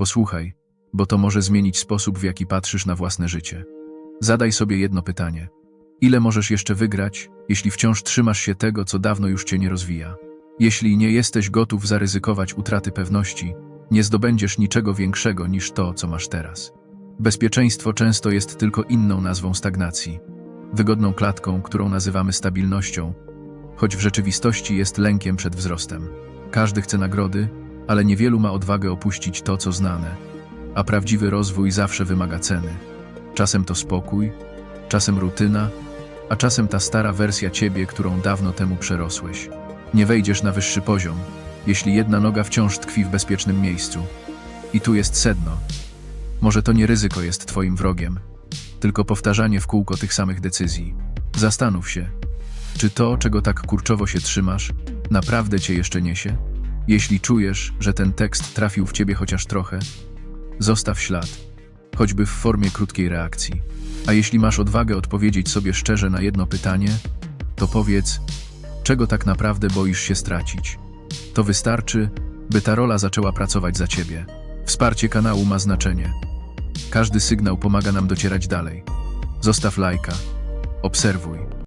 Posłuchaj, bo to może zmienić sposób, w jaki patrzysz na własne życie. Zadaj sobie jedno pytanie. Ile możesz jeszcze wygrać, jeśli wciąż trzymasz się tego, co dawno już cię nie rozwija? Jeśli nie jesteś gotów zaryzykować utraty pewności, nie zdobędziesz niczego większego niż to, co masz teraz. Bezpieczeństwo często jest tylko inną nazwą stagnacji, wygodną klatką, którą nazywamy stabilnością, choć w rzeczywistości jest lękiem przed wzrostem. Każdy chce nagrody, ale niewielu ma odwagę opuścić to, co znane, a prawdziwy rozwój zawsze wymaga ceny. Czasem to spokój, czasem rutyna, a czasem ta stara wersja ciebie, którą dawno temu przerosłeś. Nie wejdziesz na wyższy poziom, jeśli jedna noga wciąż tkwi w bezpiecznym miejscu. I tu jest sedno. Może to nie ryzyko jest twoim wrogiem, tylko powtarzanie w kółko tych samych decyzji. Zastanów się, czy to, czego tak kurczowo się trzymasz, naprawdę cię jeszcze niesie? Jeśli czujesz, że ten tekst trafił w ciebie chociaż trochę, zostaw ślad, choćby w formie krótkiej reakcji. A jeśli masz odwagę odpowiedzieć sobie szczerze na jedno pytanie, to powiedz, czego tak naprawdę boisz się stracić. To wystarczy, by ta rola zaczęła pracować za ciebie. Wsparcie kanału ma znaczenie. Każdy sygnał pomaga nam docierać dalej. Zostaw lajka, obserwuj,